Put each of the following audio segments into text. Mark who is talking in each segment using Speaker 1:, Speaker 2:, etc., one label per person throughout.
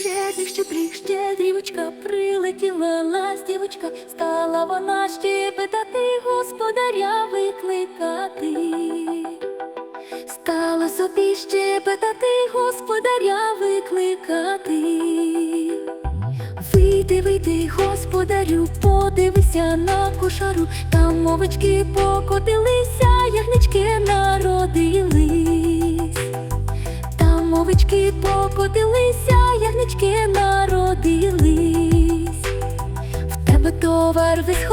Speaker 1: Щедрик, щедрик, щедрівочка, прилетіла ластівочка, стала вона щебетати, господаря викликати. Стала собі щебетати, господаря викликати. Вийди, вийди, господарю, подивися на кошару, там мовички покотилися, ягнички народились. Покотилися, ягнички народились. В тебе товар весь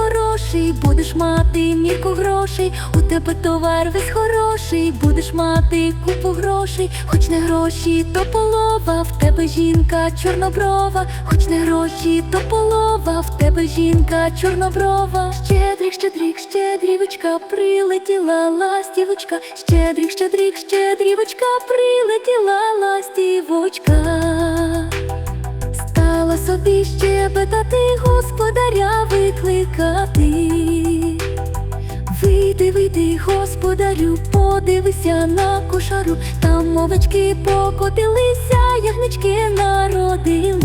Speaker 1: хороший, будеш мати мірку грошей. У тебе товар весь хороший, будеш мати купу грошей. Хоч не гроші, то полова, в тебе жінка чорноброва, хоч не гроші, то полова, в тебе жінка чорноброва. Щедрик, щедрик, щедрівочка, прилетіла ластівочка, щедрик, щедрик, щедрівочка, прилетіла ластівочка. Стала собі щебетати, Вийди, вийди, господарю, подивися на кошару, там овечки покотилися, ягнички народились.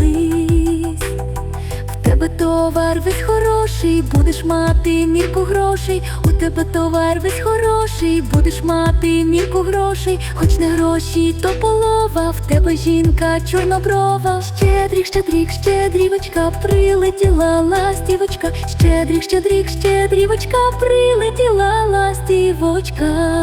Speaker 1: В тебе товар весь хороший, будеш мати мірку грошей. У тебе товар весь хороший, будеш мати мірку грошей. Хоч не гроші, то полова, в тебе жінка чорноброва. Щедрік, щедрік, щедрівочка, прилетіла ластівочка. щедрік, щедрік, щедрівочка, прилетіла ластівочка.